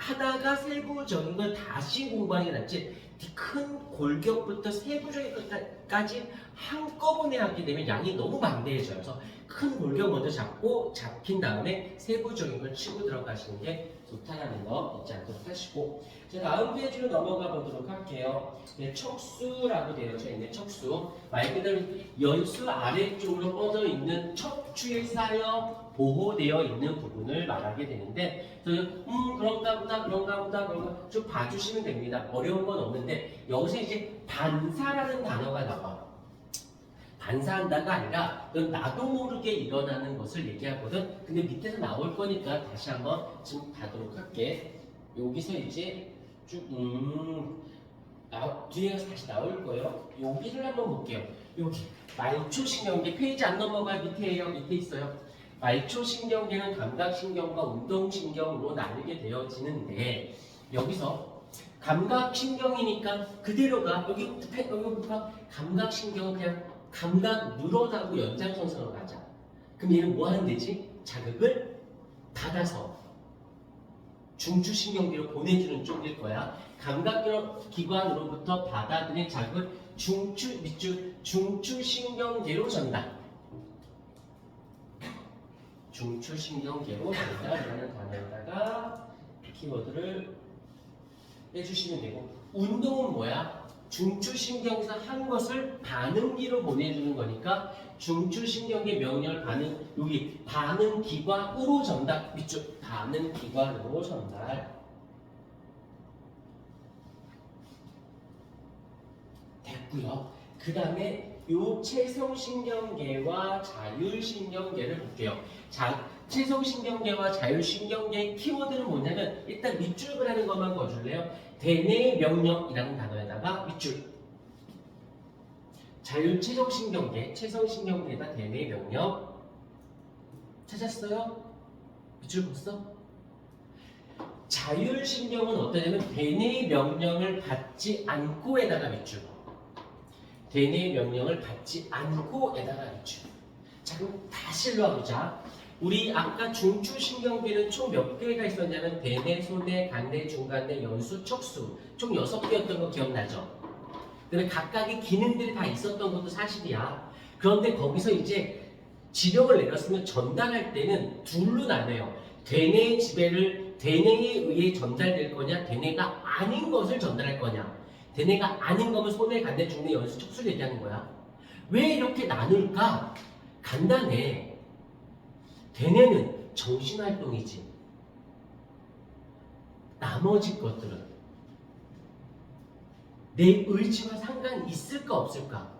하다가 세부적인 걸 다시 공부하는 게 낫지 큰 골격부터 세부적인 것까지 한꺼번에 하게 되면 양이 너무 방대해져요. 그래서 큰 골격 먼저 잡고 잡힌 다음에 세부적인 걸 치고 들어가시는 게 좋다라는 거 잊지 않도록 하시고 자 다음 페이지로 넘어가 보도록 할게요. 네, 척수라고 되어져 있는 척수 말 그대로 연수 아래쪽으로 뻗어 있는 척추에 쌓여 보호되어 있는 부분을 말하게 되는데 그래서 음 그런가 보다 그런가 보다 그런가 좀 봐주시면 됩니다. 어려운 건 없는데 여기서 이제 반사라는 단어가 나와. 반사한다가 아니라 그건 나도 모르게 일어나는 것을 얘기하거든. 근데 밑에서 나올 거니까 다시 한번 지금 가도록 할게. 여기서 이제 쭉 음. 나, 뒤에 가서 다시 나올 거예요. 여기를 한번 볼게요. 여기 말초신경계 페이지 안 넘어가 밑에에요. 밑에 있어요. 말초신경계는 감각신경과 운동신경으로 나뉘게 되어지는데 여기서 감각신경이니까 그대로가 여기 여기부터 감각신경은 그냥 감각 늘어나고 연장선상으로 가자. 그럼 얘는 뭐 하는 데지? 자극을 받아서 중추신경계로 보내주는 쪽일 거야. 감각기관으로부터 받아들인 자극을 중추, 밑줄, 중추신경계로 전달. 중추신경계로 전달이라는 단어에다가 키워드를 해주시면 되고 운동은 뭐야? 중추신경에서 한 것을 반응기로 보내주는 거니까 중추신경계 명령을 반응 여기 반응기관으로 전달 밑줄 반응기관으로 전달 됐고요. 그 다음에 요 체성신경계와 자율신경계를 볼게요. 자, 체성신경계와 자율신경계의 키워드는 뭐냐면 일단 밑줄 그라는 것만 거줄래요? 대뇌 명령이라는 단어에다가 밑줄 자율 체성신경계, 체성신경계에다 대뇌 명령 찾았어요? 밑줄 봤어? 자율신경은 어떠냐면 대뇌 명령을 받지 않고에다가 밑줄 대뇌 명령을 받지 않고에다가 밑줄 자 그럼 다시 일로 와보자 우리 아까 중추신경계는 총 몇 개가 있었냐면 대뇌, 소뇌, 간뇌, 중간뇌, 연수, 척수 총 여섯 개였던 거 기억나죠? 그다음에 각각의 기능들이 다 있었던 것도 사실이야. 그런데 거기서 이제 지령을 내렸으면 전달할 때는 둘로 나뉘어요. 대뇌의 지배를 대뇌에 의해 전달될 거냐, 대뇌가 아닌 것을 전달할 거냐. 대뇌가 아닌 거면 소뇌, 간뇌, 중뇌, 연수, 척수를 얘기하는 거야. 왜 이렇게 나눌까? 간단해. 대뇌는 정신활동이지. 나머지 것들은 내 의지와 상관이 있을까 없을까?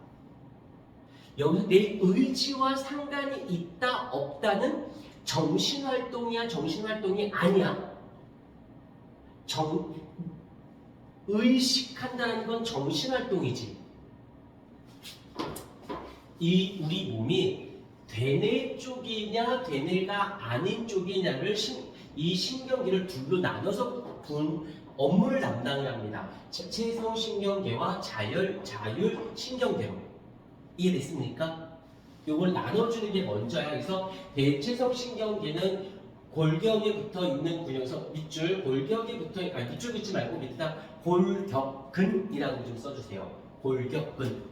여기서 내 의지와 상관이 있다 없다는 정신활동이야 정신활동이 아니야. 정 의식한다는 건 정신활동이지. 이 우리 몸이 대뇌 쪽이냐 대뇌가 아닌 쪽이냐를 신, 이 신경계를 둘로 나눠서 분 업무를 담당을 합니다. 체성 신경계와 자율 자율 신경계로 이해됐습니까? 이걸 나눠주는 게 먼저야. 그래서 대체성 신경계는 골격에 붙어 있는 근육에서 밑줄 골격에 붙어 아니 밑줄 붙지 말고 밑에다 골격근이라고 좀 써주세요. 골격근.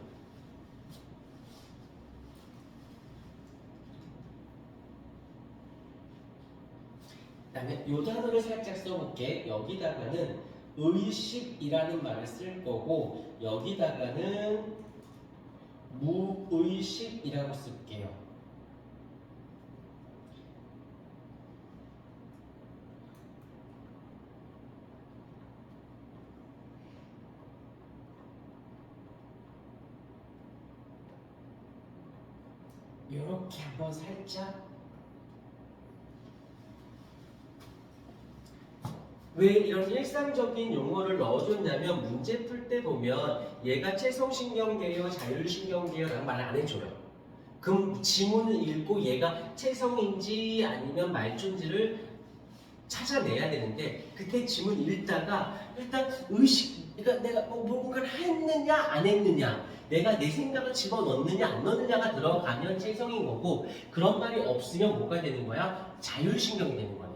그다음에 요 단어를 살짝 써볼게. 여기다가는 의식이라는 말을 쓸 거고 여기다가는 무의식이라고 쓸게요. 이렇게 한번 살짝 왜 이런 일상적인 용어를 넣어줬냐면 문제 풀 때 보면 얘가 체성신경계요 자율신경계요라는 말을 안 해줘요. 그럼 지문을 읽고 얘가 체성인지 아니면 말존지를 찾아내야 되는데 그때 지문 읽다가 일단 의식 그러니까 내가 뭐 뭔가를 했느냐 안 했느냐 내가 내 생각을 집어넣느냐 안 넣느냐가 들어가면 체성인 거고 그런 말이 없으면 뭐가 되는 거야? 자율신경이 되는 거야.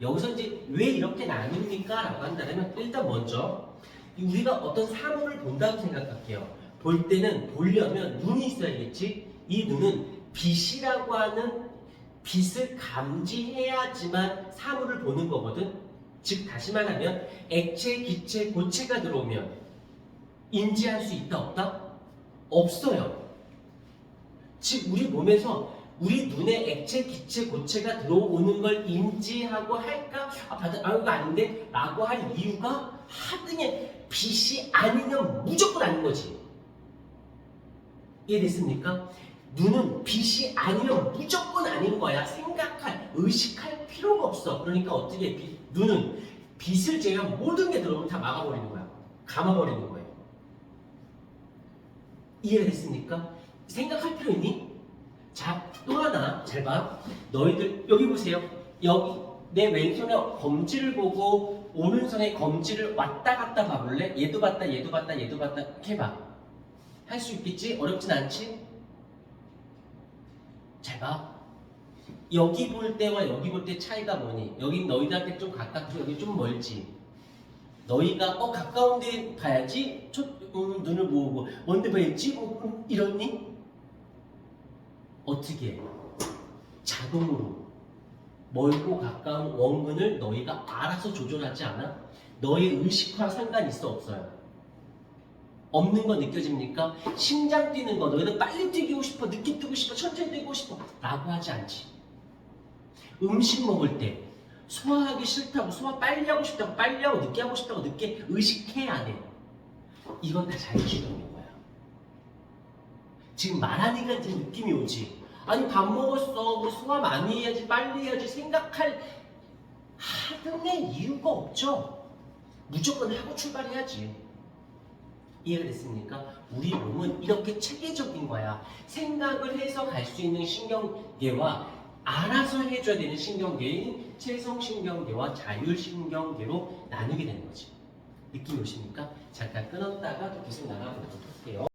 여기서 이제 왜 이렇게 나눕니까? 라고 한다면 일단 먼저 우리가 어떤 사물을 본다고 생각할게요. 볼 때는 보려면 눈이 있어야겠지. 이 눈은 빛이라고 하는 빛을 감지해야지만 사물을 보는 거거든. 즉 다시 말하면 액체, 기체, 고체가 들어오면 인지할 수 있다 없다? 없어요. 즉 우리 몸에서 우리 눈에 액체, 기체, 고체가 들어오는 걸 인지하고 할까? 아, 받아, 아, 이거 아닌데? 라고 할 이유가 하등에 빛이 아니면 무조건 아닌 거지. 이해됐습니까? 눈은 빛이 아니면 무조건 아닌 거야. 생각할, 의식할 필요가 없어. 그러니까 어떻게 빛, 눈은 빛을 제가 모든 게 들어오면 다 막아버리는 거야. 감아버리는 거예요. 이해가 됐습니까? 생각할 필요 있니? 자, 또 하나, 잘 봐. 너희들, 여기 보세요. 여기, 내 왼손에 검지를 보고, 오른손에 검지를 왔다 갔다 봐볼래? 얘도 봤다, 얘도 봤다, 얘도 봤다. 이렇게 봐. 할 수 있겠지? 어렵진 않지? 잘 봐. 여기 볼 때와 여기 볼 때 차이가 뭐니? 여기 너희들한테 좀 가깝고 여기 좀 멀지. 너희가 어 가까운 데 봐야지. 초, 음, 눈을 모으고 뭔데 봐야지? 어, 음, 이러니? 어떻게? 해? 자동으로 멀고 가까운 원근을 너희가 알아서 조절하지 않아? 너의 의식과 상관 있어 없어요? 없는 거 느껴집니까? 심장 뛰는 거 너희들 빨리 뛰고 싶어 늦게 뛰고 싶어 천천히 뛰고 싶어 라고 하지 않지 음식 먹을 때 소화하기 싫다고 소화 빨리 하고 싶다고 빨리 하고 늦게 하고 싶다고 늦게 의식해 안 해? 이건 다 자율주동인 거야 지금 말하니까 이제 느낌이 오지 아니 밥 먹었어 우리 소화 많이 해야지 빨리 해야지 생각할 하등의 이유가 없죠 무조건 하고 출발해야지 이해가 됐습니까? 우리 몸은 이렇게 체계적인 거야. 생각을 해서 갈 수 있는 신경계와 알아서 해줘야 되는 신경계인 체성신경계와 자율신경계로 나누게 되는 거지. 느낌이 오십니까? 잠깐 끊었다가 또 계속 나가보도록 할게요.